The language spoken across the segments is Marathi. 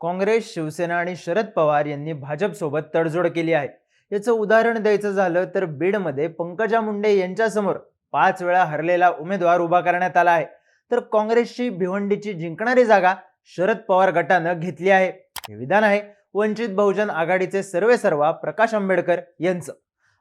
काँग्रेस शिवसेना आणि शरद पवार यांनी भाजपसोबत तडजोड केली आहे. याचं उदाहरण द्यायचं झालं तर बीडमध्ये पंकजा मुंडे यांच्यासमोर पाच वेळा हरलेला उमेदवार उभा करण्यात आला आहे. तर काँग्रेसची भिवंडीची जिंकणारी जागा शरद पवार गटानं घेतली आहे. हे विधान आहे वंचित बहुजन आघाडीचे सर्वे सर्वा प्रकाश आंबेडकर यांचं.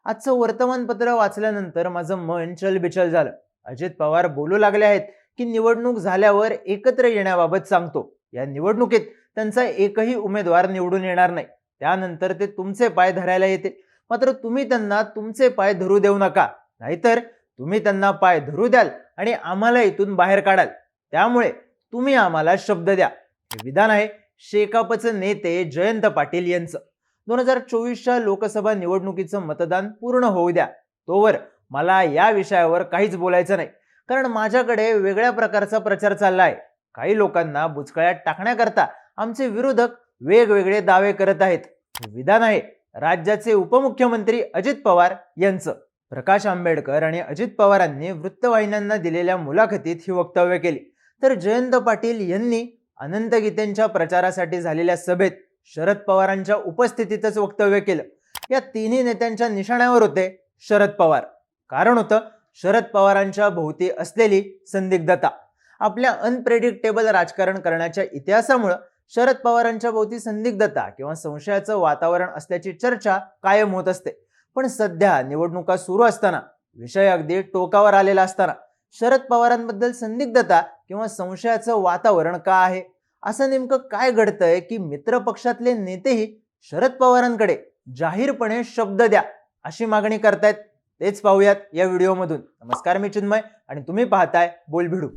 आजचं वर्तमानपत्र वाचल्यानंतर माझं मन चलबिचल झालं. अजित पवार बोलू लागले आहेत की निवडणूक झाल्यावर एकत्र येण्याबाबत सांगतो. या निवडणुकीत त्यांचा एकही उमेदवार निवडून येणार नाही. त्यानंतर ते तुमचे पाय धरायला येते मात्र तुम्ही त्यांना तुमचे पाय धरू देऊ नका. नाहीतर तुम्ही त्यांना पाय धरू द्याल आणि आम्हाला इथून बाहेर काढाल. त्यामुळे तुम्ही आम्हाला शब्द द्या. हे विधान आहे शेकापचे नेते जयंत पाटील यांचं. दोन हजार चोवीसच्या लोकसभा निवडणुकीचं मतदान पूर्ण होऊ द्या. तोवर मला या विषयावर काहीच बोलायचं नाही. कारण माझ्याकडे वेगळ्या प्रकारचा प्रचार चालला आहे काही लोकांना बुचकळ्यात टाकण्याकरता आमचे विरोधक वेगवेगळे दावे करत आहेत. विधान आहे. राज्याचे उपमुख्यमंत्री अजित पवार यांचं. प्रकाश आंबेडकर आणि अजित पवारांनी वृत्तवाहिन्यांना दिलेल्या मुलाखतीत ही वक्तव्य केली. तर जयंत पाटील यांनी अनंत गीतेंच्या प्रचारासाठी झालेल्या सभेत शरद पवारांच्या उपस्थितीतच वक्तव्य केलं. या तिन्ही नेत्यांच्या निशाण्यावर होते शरद पवार. कारण होतं शरद पवारांच्या भोवती असलेली संदिग्धता. आपल्या अनप्रेडिक्टेबल राजकारण करण्याच्या इतिहासामुळं शरद पवारांच्या भोवती संदिग्धता किंवा संशयाचं वातावरण असल्याची चर्चा कायम होत असते. पण सध्या निवडणुका सुरू असताना विषय अगदी टोकावर आलेला असताना शरद पवारांबद्दल संदिग्धता किंवा संशयाचं वातावरण का आहे? असं नेमकं काय घडतंय की मित्र पक्षातले नेतेही शरद पवारांकडे जाहीरपणे शब्द द्या अशी मागणी करतायत? तेच पाहूयात या व्हिडिओमधून. नमस्कार मी चिन्मय आणि तुम्ही पाहताय बोलभिडू.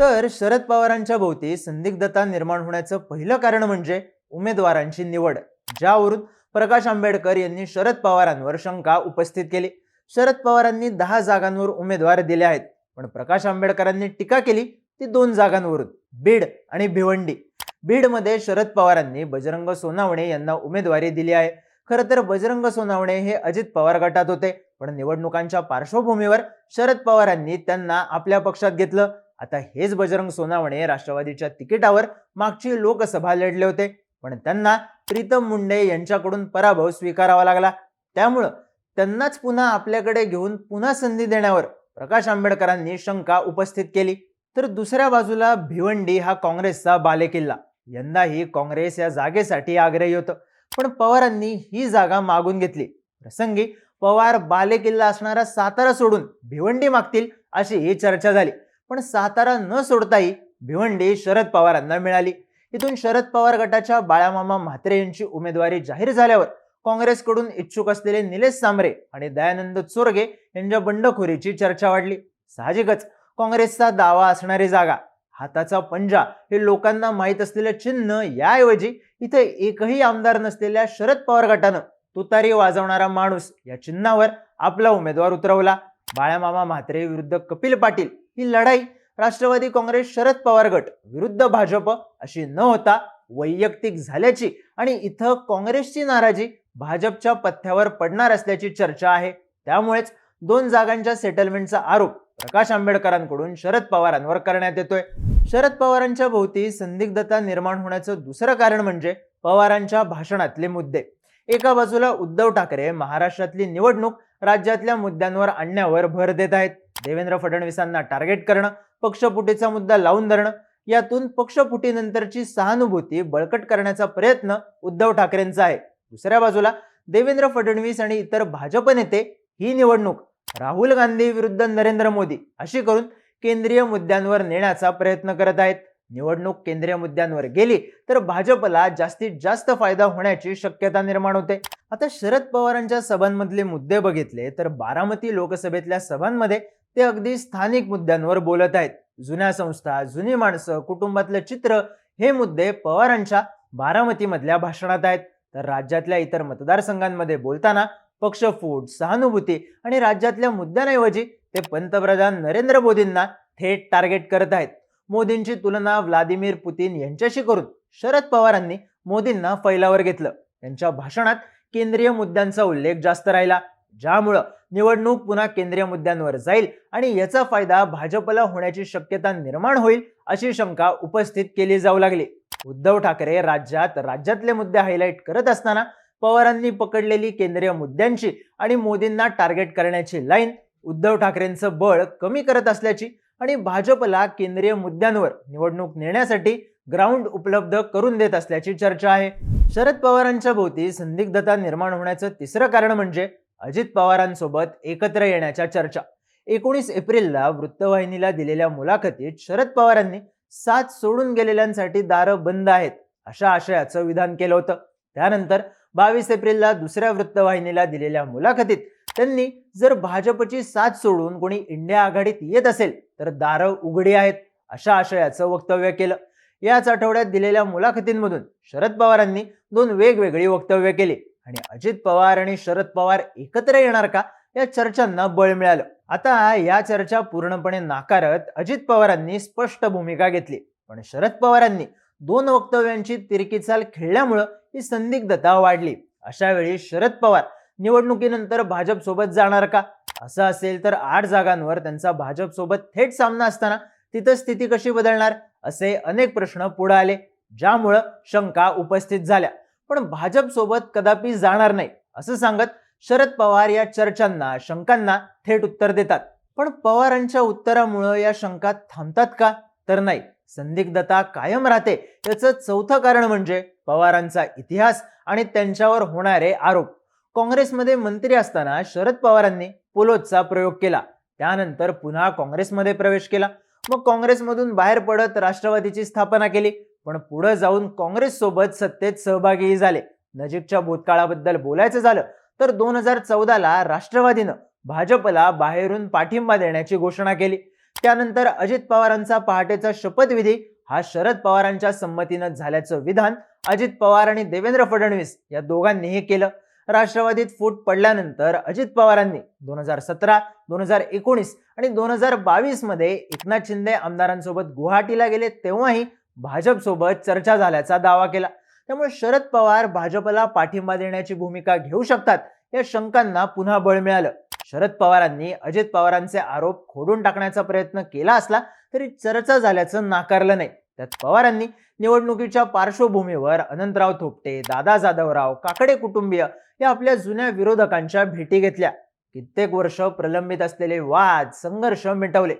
तर शरद पवारांच्या भोवती संदिग्धता निर्माण होण्याचं पहिलं कारण म्हणजे उमेदवारांची निवड ज्यावरून प्रकाश आंबेडकर यांनी शरद पवारांवर शंका उपस्थित केली. शरद पवारांनी दहा जागांवर उमेदवार दिले आहेत पण प्रकाश आंबेडकरांनी टीका केली ती दोन जागांवरून बीड आणि भिवंडी. बीडमध्ये शरद पवारांनी बजरंग सोनावणे यांना उमेदवारी दिली आहे. खरं तर बजरंग सोनावणे हे अजित पवार गटात होते पण निवडणुकांच्या पार्श्वभूमीवर शरद पवारांनी त्यांना आपल्या पक्षात घेतलं. आता हेच बजरंग सोनावणे राष्ट्रवादीच्या तिकिटावर मागची लोकसभा लढले होते. पण त्यांना प्रीतम मुंडे यांच्याकडून पराभव स्वीकारावा लागला. त्यामुळं त्यांनाच पुन्हा आपल्याकडे घेऊन पुन्हा संधी देण्यावर प्रकाश आंबेडकरांनी शंका उपस्थित केली. तर दुसऱ्या बाजूला भिवंडी हा काँग्रेसचा बालेकिल्ला. यंदाही काँग्रेस या जागेसाठी आग्रही होतं. पण पवारांनी ही जागा मागून घेतली. प्रसंगी पवार बालेकिल्ला असणारा सातारा सोडून भिवंडी मागतील अशी ही चर्चा झाली. पण सातारा न सोडताही भिवंडी शरद पवारांना मिळाली. इथून शरद पवार गटाच्या बाळामामा म्हात्रे यांची उमेदवारी जाहीर झाल्यावर काँग्रेसकडून इच्छुक असलेले निलेश सांबरे आणि दयानंद चोरगे यांच्या बंडखोरीची चर्चा वाढली. साहजिकच काँग्रेसचा दावा असणारी जागा हाताचा पंजा हे लोकांना माहीत असलेलं चिन्ह याऐवजी इथे एकही आमदार नसलेल्या शरद पवार गटानं तुतारी वाजवणारा माणूस या चिन्हावर आपला उमेदवार उतरवला. बाळामामा म्हात्रे विरुद्ध कपिल पाटील ही लढाई राष्ट्रवादी काँग्रेस शरद पवार गट विरुद्ध भाजप अशी न होता वैयक्तिक झाल्याची आणि इथं काँग्रेसची नाराजी भाजपच्या पथ्यावर पडणार असल्याची चर्चा आहे. त्यामुळेच दोन जागांच्या सेटलमेंटचा आरोप प्रकाश आंबेडकरांकडून शरद पवारांवर करण्यात येतोय. शरद पवारांच्या भोवती संदिग्धता निर्माण होण्याचं दुसरं कारण म्हणजे पवारांच्या भाषणातले मुद्दे. एका बाजूला उद्धव ठाकरे महाराष्ट्रातली निवडणूक राज्यातल्या मुद्द्यांवर आणण्यावर भर देत आहेत. देवेंद्र फडणवीसांना टार्गेट करणं पक्षफुटीचा मुद्दा लावून धरणं यातून पक्षफुटीनंतरची सहानुभूती बळकट करण्याचा प्रयत्न उद्धव ठाकरेंचा आहे. दुसऱ्या बाजूला देवेंद्र फडणवीस आणि इतर भाजप नेते ही निवडणूक राहुल गांधी विरुद्ध नरेंद्र मोदी अशी करून केंद्रीय मुद्द्यांवर नेण्याचा प्रयत्न करत आहेत. निवडणूक केंद्रीय मुद्द्यांवर गेली तर भाजपला जास्तीत जास्त फायदा होण्याची शक्यता निर्माण होते. आता शरद पवारांच्या सभांमधले मुद्दे बघितले तर बारामती लोकसभेतल्या सभांमध्ये ते अगदी स्थानिक मुद्द्यांवर बोलत आहेत. जुन्या संस्था जुनी माणसं कुटुंबातलं चित्र हे मुद्दे पवारांच्या बारामतीमधल्या भाषणात आहेत. तर राज्यातल्या इतर मतदारसंघांमध्ये बोलताना पक्षफूट सहानुभूती आणि राज्यातल्या मुद्द्यांऐवजी ते पंतप्रधान नरेंद्र मोदींना थेट टार्गेट करत आहेत. मोदींची तुलना व्लादिमीर पुतीन यांच्याशी करून शरद पवारांनी मोदींना फैलावर घेतलं. त्यांच्या भाषणात केंद्रीय मुद्द्यांचा उल्लेख जास्त राहिला. ज्यामुळं निवडणूक पुन्हा केंद्रीय मुद्द्यांवर जाईल आणि याचा फायदा भाजपला होण्याची शक्यता निर्माण होईल अशी शंका उपस्थित केली जाऊ लागली. उद्धव ठाकरे राज्यात राज्यातले मुद्दे हायलाईट करत असताना पवारांनी पकडलेली केंद्रीय मुद्द्यांची आणि मोदींना टार्गेट करण्याची लाईन उद्धव ठाकरेंचं बळ कमी करत असल्याची आणि भाजपला केंद्रीय मुद्द्यांवर निवडणूक नेण्यासाठी ग्राउंड उपलब्ध करून देत असल्याची चर्चा आहे. शरद पवारांच्या भोवती संदिग्धता निर्माण होण्याचं तिसरं कारण म्हणजे अजित पवारांसोबत एकत्र येण्याच्या चर्चा. एकोणीस एप्रिलला वृत्तवाहिनीला दिलेल्या मुलाखतीत शरद पवारांनी साथ सोडून गेलेल्यांसाठी दारं बंद आहेत अशा आशयाचं विधान केलं होतं. त्यानंतर बावीस एप्रिलला दुसऱ्या वृत्तवाहिनीला दिलेल्या मुलाखतीत त्यांनी जर भाजपची साथ सोडून कोणी इंडिया आघाडीत येत असेल तर दारं उघडी आहेत अशा आशयाचं वक्तव्य केलं. याच आठवड्यात दिलेल्या मुलाखतींमधून शरद पवारांनी दोन वेगवेगळी वक्तव्य केली. आणि अजित पवार आणि शरद पवार एकत्र येणार का? या चर्चांना बळ मिळालं. आता या चर्चा पूर्णपणे नाकारत अजित पवारांनी स्पष्ट भूमिका घेतली. पण शरद पवारांनी दोन वक्तव्यांची तिरकी चाल खेळल्यामुळं ही संदिग्धता वाढली. अशा वेळी शरद पवार निवडणुकीनंतर भाजप सोबत जाणार का? असं असेल तर आठ जागांवर त्यांचा भाजप सोबत थेट सामना असताना तिथं स्थिती कशी बदलणार? असे अनेक प्रश्न पुढे आले ज्यामुळं शंका उपस्थित झाल्या. पण भाजपसोबत कदापि जाणार नाही असं सांगत शरद पवार या चर्चांना शंकांना थेट उत्तर देतात. पण पवारांच्या उत्तरामुळं या शंका थांबतात का? तर नाही. संदिग्धता कायम राहते. याचं चौथं कारण म्हणजे पवारांचा इतिहास आणि त्यांच्यावर होणारे आरोप. काँग्रेसमध्ये मंत्री असताना शरद पवारांनी पोलोजचा प्रयोग केला. त्यानंतर पुन्हा काँग्रेसमध्ये प्रवेश केला. मग काँग्रेसमधून बाहेर पडत राष्ट्रवादीची स्थापना केली. पण पुढे जाऊन काँग्रेस सोबत सत्तेत सहभागीही झाले. नजीकच्या भूतकाळाबद्दल बोलायचं झालं तर दोन हजार चौदाला राष्ट्रवादीनं भाजपला बाहेरून पाठिंबा देण्याची घोषणा केली. त्यानंतर अजित पवारांचा पहाटेचा शपथविधी हा शरद पवारांच्या संमतीनं झाल्याचं विधान अजित पवार आणि देवेंद्र फडणवीस या दोघांनीही केलं. राष्ट्रवादीत फूट पडल्यानंतर अजित पवारांनी दोन हजार सतरा दोन हजार एकोणीस आणि दोन हजार बावीसमध्ये एकनाथ शिंदे आमदारांसोबत गुवाहाटीला गेले तेव्हाही भाजपसोबत चर्चा झाल्याचा दावा केला. त्यामुळे शरद पवार भाजपला पाठिंबा देण्याची भूमिका घेऊ शकतात या शंकांना पुन्हा बळ मिळालं. शरद पवारांनी अजित पवारांचे आरोप खोडून टाकण्याचा प्रयत्न केला असला तरी चर्चा झाल्याचं नाकारलं नाही. त्यात पवारांनी निवडणुकीच्या पार्श्वभूमीवर अनंतराव थोपटे दादा जाधवराव काकडे कुटुंबीय या आपल्या जुन्या विरोधकांच्या भेटी घेतल्या. कित्येक वर्ष प्रलंबित असलेले वाद संघर्ष मिटवले.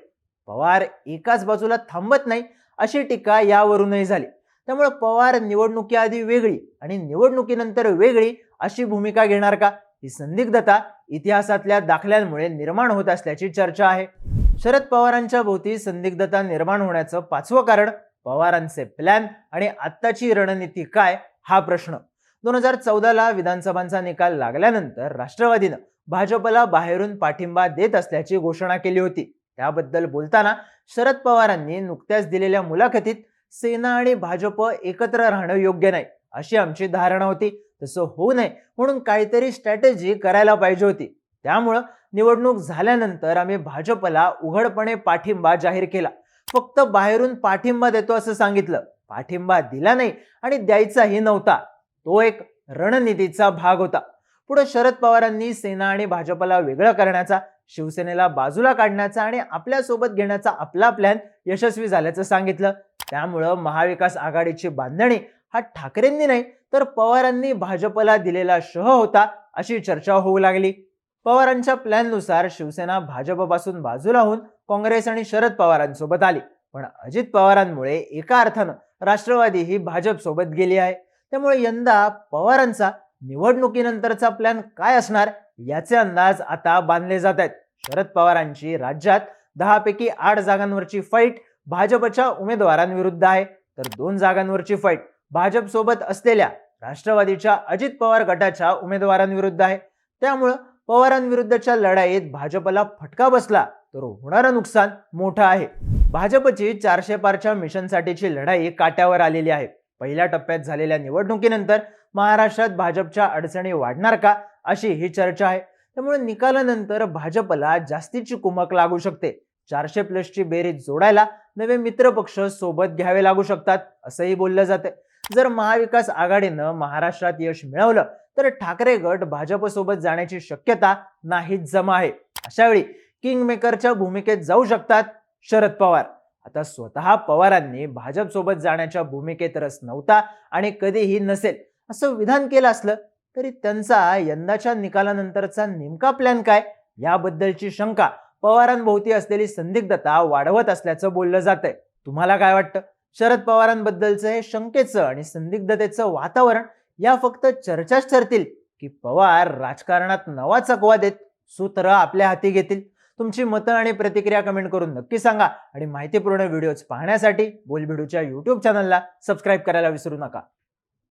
पवार एकाच बाजूला थांबत नाही अशी टीका यावरूनही झाली. त्यामुळे पवार निवडणुकीआधी वेगळी आणि निवडणुकीनंतर वेगळी अशी भूमिका घेणार का? ही संदिग्धता इतिहासातल्या दाखल्यांमुळे निर्माण होत असल्याची चर्चा आहे. शरद पवारांच्या भोवती संदिग्धता निर्माण होण्याचं पाचवं कारण पवारांचे प्लॅन आणि आत्ताची रणनीती काय हा प्रश्न. दोन हजार चौदाला विधानसभांचा निकाल लागल्यानंतर राष्ट्रवादीनं भाजपला बाहेरून पाठिंबा देत असल्याची घोषणा केली होती. त्याबद्दल बोलताना शरद पवारांनी नुकत्याच दिलेल्या मुलाखतीत सेना आणि भाजप एकत्र राहणं योग्य नाही अशी आमची धारणा होती. तसं होऊ नये म्हणून काहीतरी स्ट्रॅटेजी करायला पाहिजे होती. त्यामुळं निवडणूक झाल्यानंतर आम्ही भाजपला उघडपणे पाठिंबा जाहीर केला. फक्त बाहेरून पाठिंबा देतो असं सांगितलं. पाठिंबा दिला नाही आणि द्यायचाही नव्हता. तो एक रणनीतीचा भाग होता. पुढे शरद पवारांनी सेना आणि भाजपला वेगळं करण्याचा शिवसेनेला बाजूला काढण्याचा आणि आपल्यासोबत घेण्याचा आपला प्लॅन यशस्वी झाल्याचं सांगितलं. त्यामुळं महाविकास आघाडीची बांधणी हा ठाकरेंनी नाही तर पवारांनी भाजपला दिलेला शह होता अशी चर्चा होऊ लागली. पवारांच्या प्लॅननुसार शिवसेना भाजपपासून बाजूला होऊन काँग्रेस आणि शरद पवारांसोबत आली. पण अजित पवारांमुळे एका अर्थानं राष्ट्रवादी ही भाजपसोबत गेली आहे. त्यामुळे यंदा पवारांचा निवडणुकीनंतरचा प्लॅन काय असणार याचे अंदाज आता बांधले जात आहेत. शरद पवारांची राज्यात दहापैकी आठ जागांवरची फाईट भाजपच्या उमेदवारांविरुद्ध आहे. तर दोन जागांवरची फाईट भाजप सोबत असलेल्या राष्ट्रवादीच्या अजित पवार गटाच्या उमेदवारांविरुद्ध आहे. त्यामुळं पवारांविरुद्धच्या लढाईत भाजपला फटका बसला तर होणारं नुकसान मोठं आहे. भाजपची चारशे पारच्या मिशनसाठीची लढाई काट्यावर आलेली आहे. पहिल्या टप्प्यात झालेल्या निवडणुकीनंतर महाराष्ट्रात भाजपच्या अडचणी वाढणार का अशी ही चर्चा आहे. त्यामुळे निकालानंतर भाजपला जास्तीची कुमक लागू शकते. चारशे प्लसची बेरीज जोडायला नवे मित्रपक्ष सोबत घ्यावे लागू शकतात असंही बोललं जाते जर महाविकास आघाडीनं महाराष्ट्रात यश मिळवलं तर ठाकरे गट भाजपसोबत जाण्याची शक्यता नाहीच जमा आहे. अशा वेळी किंग मेकरच्या भूमिकेत जाऊ शकतात शरद पवार. आता स्वतः पवारांनी भाजपसोबत जाण्याच्या भूमिकेत रस नव्हता आणि कधीही नसेल असं विधान केलं असलं तरी त्यांचा यंदाच्या निकालानंतरचा नेमका प्लॅन काय? याबद्दलची शंका पवारांभोवती असलेली संदिग्धता वाढवत असल्याचं बोललं जातंय. तुम्हाला काय वाटतं? शरद पवारांबद्दलचं हे शंकेचं आणि संदिग्धतेचं वातावरण या फक्त चर्चाच ठरतील की पवार राजकारणात नवा चकवा देत सूत्र आपल्या हाती घेतील? तुमची मतं आणि प्रतिक्रिया कमेंट करून नक्की सांगा आणि माहितीपूर्ण व्हिडिओज पाहण्यासाठी बोलबिडूच्या यूट्यूब चॅनलला सबस्क्राईब करायला विसरू नका.